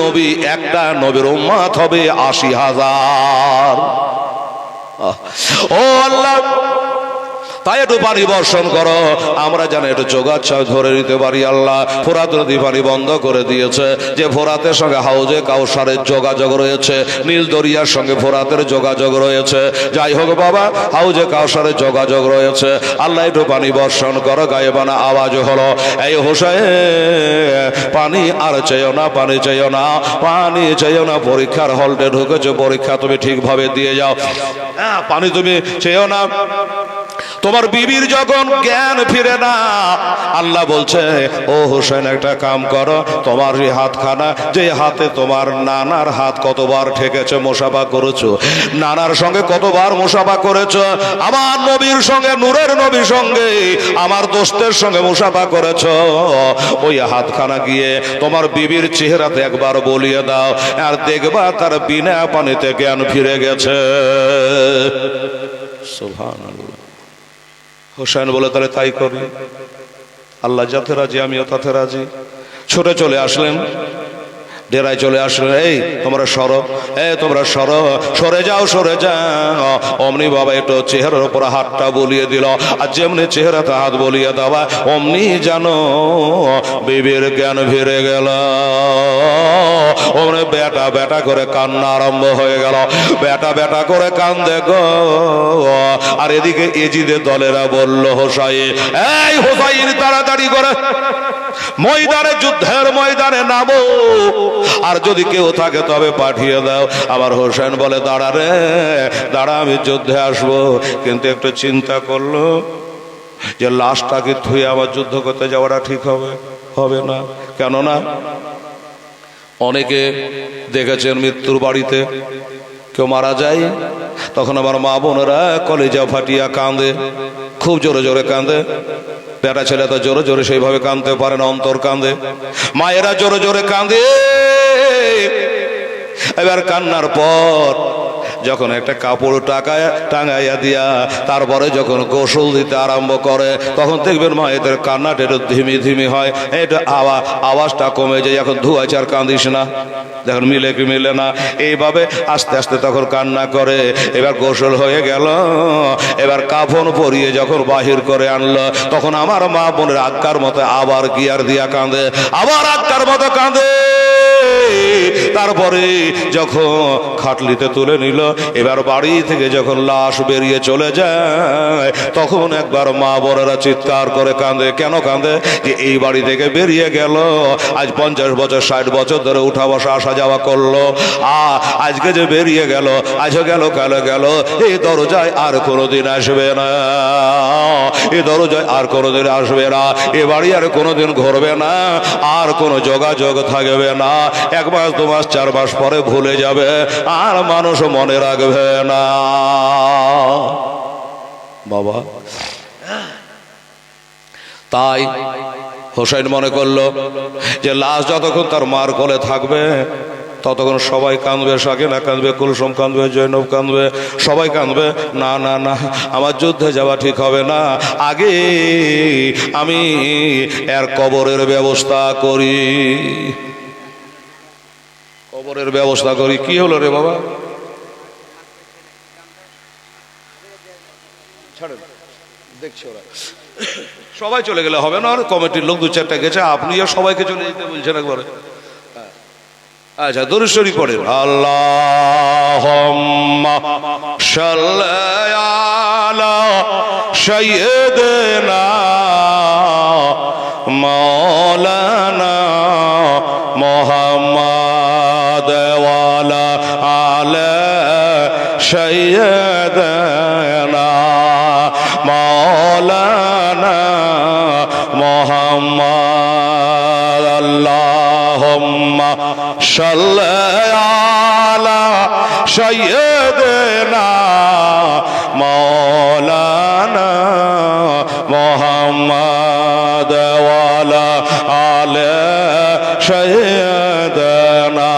নবী একটা নবীর উম্মাত হবে আশি হাজার। ও আল্লাহ তাই একটু পানি বর্ষণ করো। আমরা জানি একটু যোগাচ্ছা ধরে নিতে পারি, আল্লাহ। ফোরাত নদী পানি বন্ধ করে দিয়েছে। যে ফোরাতের সঙ্গে হাউজে কাউসারের যোগাযোগ রয়েছে, নীল দরিয়ার সঙ্গে ফোরাতের যোগাযোগ রয়েছে। যাই হোক বাবা, হাউজে কাউসারের যোগাযোগ রয়েছে। আল্লাহ একটু পানি বর্ষণ করো গায়েবানা আওয়াজ হলো। এই হোসেন, পানি আর চেয়েও না, পানি চেয়েও না, পানি চেয়েও না, পরীক্ষার হলটে ঢুকেছো। পরীক্ষা তুমি ঠিকভাবে দিয়ে যাও। হ্যাঁ পানি তুমি চেয়েও না। তোমার বিবির যখন জ্ঞান ফিরে না, আল্লাহ বলছে, ও হোসেন, একটা কাম করো, তোমার এই হাতখানা, যে হাতে তোমার নানার হাত কতবার ঠেকেছে মোসাফা করেছ, নানার সঙ্গে কতবার মোসাফা করেছ, আমার নবীর সঙ্গে, নূরের নবীর সঙ্গে, আমার দোস্তের সঙ্গে মুসাফা করেছ, ওই হাতখানা গিয়ে তোমার বিবির চেহারাতে একবার বলিয়ে দাও, আর দেখবা তার বিনা পানিতে জ্ঞান ফিরে গেছে। সুবহানাল্লাহ। হোসেন বলে তাহলে তাই করি। আল্লাহ যাতে রাজি আমিও তাতে রাজি। ছুটে চলে আসলেন। ডেরায় চলে আসলেন এই, তোমরা সর, এ, তোমরা সর, সরে যাও সরে যাও। অমনি বাবা একটু চেহারার উপর হাতটা বলিয়ে দিল, আর যেমনি চেহারাতে হাত বলিয়ে দেওয়া, অমনি জানো বিবির জ্ঞান ফিরে গেল। অমনি বেটা বেটা করে কান্না আরম্ভ হয়ে গেল। বেটা বেটা করে কান্দে গো। আর এদিকে এজিদের দলেরা বলল হোসাই এই হোসাইন, তাড়াতাড়ি করে। ময়দানে যুদ্ধের ময়দানে নামো। আর যদি কেউ থাকে, তবে পাঠিয়ে দাও। আবার হোসেন বলে, দাঁড়া রে, দাঁড়া, আমি যুদ্ধে আসব। কিন্তু একটু চিন্তা করল যে লাশটাকে থুয়ে আমার যুদ্ধ করতে যাওয়াটা ঠিক হবে? হবে না। কেননা অনেকে দেখেছেন মৃত্যুর বাড়িতে কেউ মারা যায়, তখন আমার মা বোনেরা কলেজা ফাটিয়া কাঁদে, খুব জোরে জোরে কাঁদে। বেটা ছেলে তো জোরে জোরে সেইভাবে কাঁদতে পারে না, অন্তর কাঁদে। মায়েরা জোরে জোরে কাঁদে। এবার কান্নার পর যখন একটা কাপড় টাকায় টাঙাইয়া দিয়া, তারপরে যখন গোসল দিতে আরম্ভ করে, তখন দেখবেন মা এদের কান্নাটা একটু ধিমি ধিমি হয়। এটা আওয়া, আওয়াজটা কমে যায়, এখন ধুয়াছে আর কাঁদিস না। দেখুন, মিলে কি মিলে না। এইভাবে আস্তে আস্তে তখন কান্না করে। এবার গোসল হয়ে গেল। এবার কাফন পরিয়ে যখন বাহির করে আনলো, তখন আমার মা বোনের আক্কার মতো আবার গিয়ার দিয়া কাঁদে। আবার আক্কার মতো কাঁদে। তারপরে যখন খাটলিতে তুলে নিল, এবার বাড়ি থেকে যখন লাশ বেরিয়ে চলে যায়, তখন একবার মা বড়রা চিৎকার করে কাঁদে। কেন কাঁদে? যে এই বাড়ি থেকে বেরিয়ে গেল। আজ পঞ্চাশ বছর, ষাট বছর ধরে উঠা বসা, আসা যাওয়া করল। আ, আজকে যে বেরিয়ে গেল আজও গেল, কালো গেল এই দরজায় আর কোনোদিন আসবে না। এই দরজায় আর কোনোদিন আসবে না। এ বাড়ি আর কোনোদিন ঘুরবে না। আর কোনো যোগাযোগ থাকবে না। এক মাস দু মাস, চার মাস পরে ভুলে যাবে, আর মানুষ মনে রাখবে না। বাবা। তাই হোসেন মনে করল যে লাশ যতক্ষণ তার মার কোলে থাকবে, ততক্ষণ সবাই কাঁদবে সাকিনা কাঁদবে, কুলসুম কাঁদবে, জৈনব কাঁদবে, সবাই কাঁদবে, না না না, আমার যুদ্ধে যাওয়া ঠিক হবে না। আগে আমি এর কবরের ব্যবস্থা করি। কবরের ব্যবস্থা করি। কি হলো রে বাবা? ওরা। সবাই চলে গেলে হবে না? কমিটির লোক দু চারটা গেছে আপনিও সবাইকে চলে যেতে বলছেন একবারে। আচ্ছা দরুশ্বরী পড়েন। আল্লাহ সৈয়দনা মৌলানা মোহাম্মদ আল্লাহুম্মা সাল্লি আলা সাইয়্যিদিনা মাওলানা মুহাম্মদ ওয়ালা আলা সাইয়্যিদিনা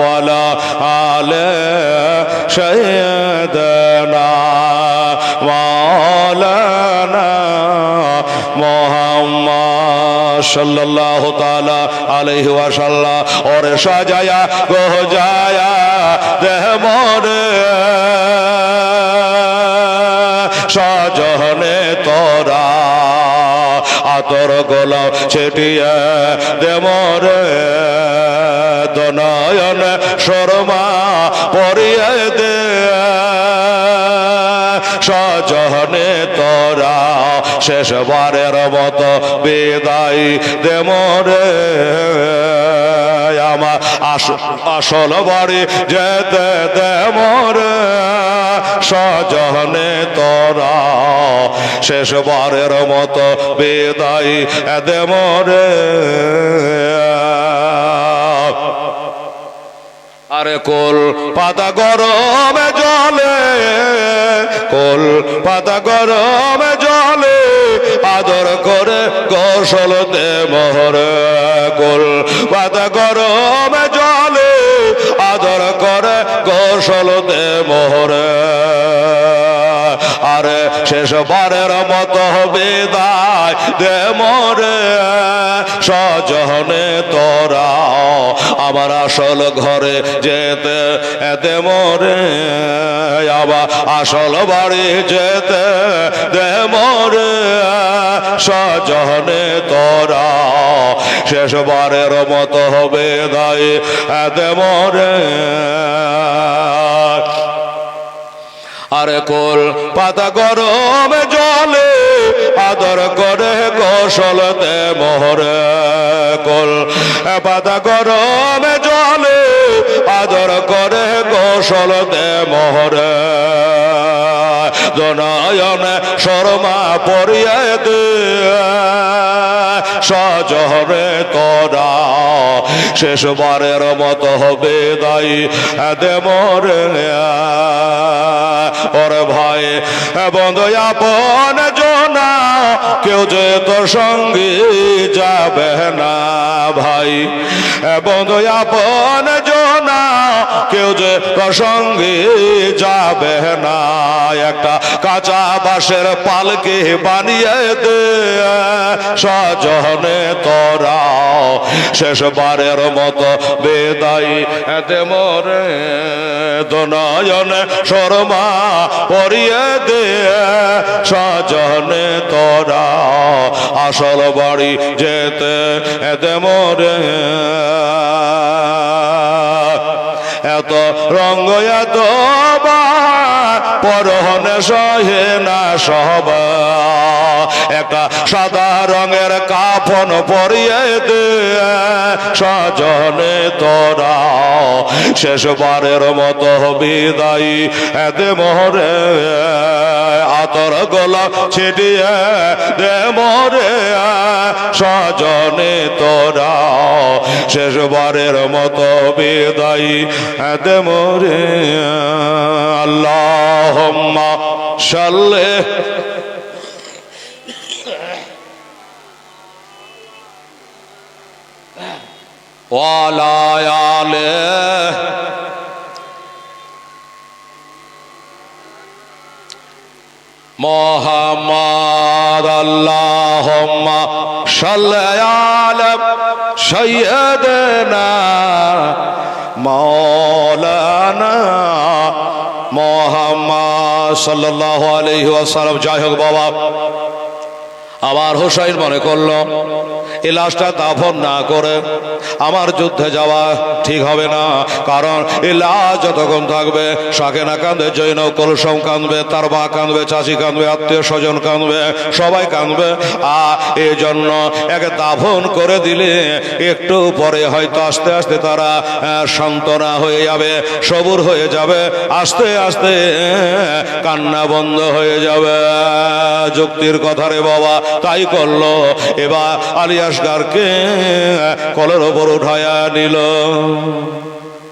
ওয়ালা আলা সাইয়্যিদিনা মুহাম্মদ সাজায়া সাজনে তোরা আতর গোলাপ ছেটিয়ে দেমরে দনয়ন শর্মা পরিয়ে দে। সজনে তোরা শেষবারের মতো বিদায় দেমরে আমার আস- আসল বাড়ি যেতে দেমরে সজনে তোরা শেষবারের মতো বিদায় দেমরে আরে কোল পাতা গরমে জলে, কোল পাতা গরমে জলে গোসল মহর গোল। পাতা গরম জলে আদর করে কৌশলতে মোহরে। আরে শেষবারের হবে দায় দে মরে, সজনে তোরা আমার আসল ঘরে যেতে, এতে মরে আবার আসল বাড়ি যেতে দে মরে সজনে তোরা। শেষবারের মতো হবে দায়, এতে মরে। আরে কোল পাতা গরমে জলে গোসল দে মোহরে কোল। পাতা গরমে জলে আদর করে গোসলতে মোহরে। জনয়নে শর্মা পরিয়ে দে। সজহরে তোরা শেষবারের মতো হবে দায়ী। দে মরে ওরে ভাই, বন্ধু, আপন জোনা, কেউ যে তোর সঙ্গে যাবে না ভাই। বন্ধু, আপন জনা। কেউ যে প্রসঙ্গে সঙ্গে যাবে না, একটা কাঁচা বাঁশের পালকে বানিয়ে দে। সজনে তোরা, শেষবারের মতো বেদাই এতে মরে। দনয়ন শর্মা পরিয়ে দে। সজনে তোরা, আসল বাড়ি যেতে এতে মরে। এত পরহনে সহে না সব একটা সাদা রঙের কাফন পরিয়ে দে, সজনে তোরা। শেষবারের মতো বিদায় এতে মোহরে, আতর গোলা ছিটিয়ে দে মোরে সজনে তোরা। শেষবারের মতো বিদায় এতে মোরে আল্লাহ সাল্লে ওয়ালায়ালে মোহাম্মদ আল্লাহুম্মা সাল্লি আলা সাইয়্যিদিনা মাওলানা মোহাম্মদ সাল্লাল্লাহু আলাইহি ওয়াসাল্লাম। যাই হোক বাবা আবার হোসাইন মনে করল এই লাশটা দাফন না করে আমার যুদ্ধে যাওয়া ঠিক হবে না। কারণ এই লাশ যতক্ষণ থাকবে, শাকেনা কাঁদবে, জৈন কলসম কাঁদবে তার মা কাঁদবে, চাষি কাঁদবে, আত্মীয় স্বজন কাঁদবে, সবাই কাঁদবে। আর এই জন্য একে দাফন করে দিলে একটু পরে হয়তো আস্তে আস্তে তারা সান্ত্বনা হয়ে যাবে, সবুর হয়ে যাবে, আস্তে আস্তে কান্না বন্ধ হয়ে যাবে। যুক্তির কথা রে বাবা, তাই করল। এবার আলিয়াসগারকে কলের ওপর উঠায়া নিল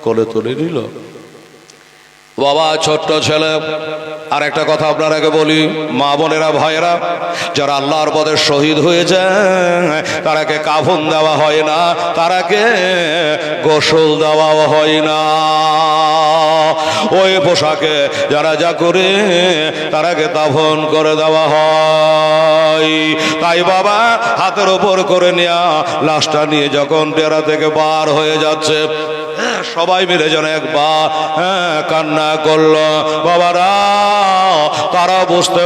কলে তুলে নিল। বাবা, ছোট্ট ছেলে। আর একটা কথা আপনারাকে বলি, মা বোনেরা, ভাইয়েরা, যারা আল্লাহর পদে শহীদ হয়েছে, তারাকে কাফন দেওয়া হয় না, তারাকে গোসল দেওয়াও হয় না। ওই পোশাকে যারা যা করে, তারাকে দাফন করে দেওয়া হয়। তাই বাবা, হাতের ওপর করে নেয়া লাশটা নিয়ে যখন ডেরা থেকে বার হয়ে যাচ্ছে সবাই মিলে যেন একবার হ্যাঁ কান্না করল। বাবারা তারা বুঝতে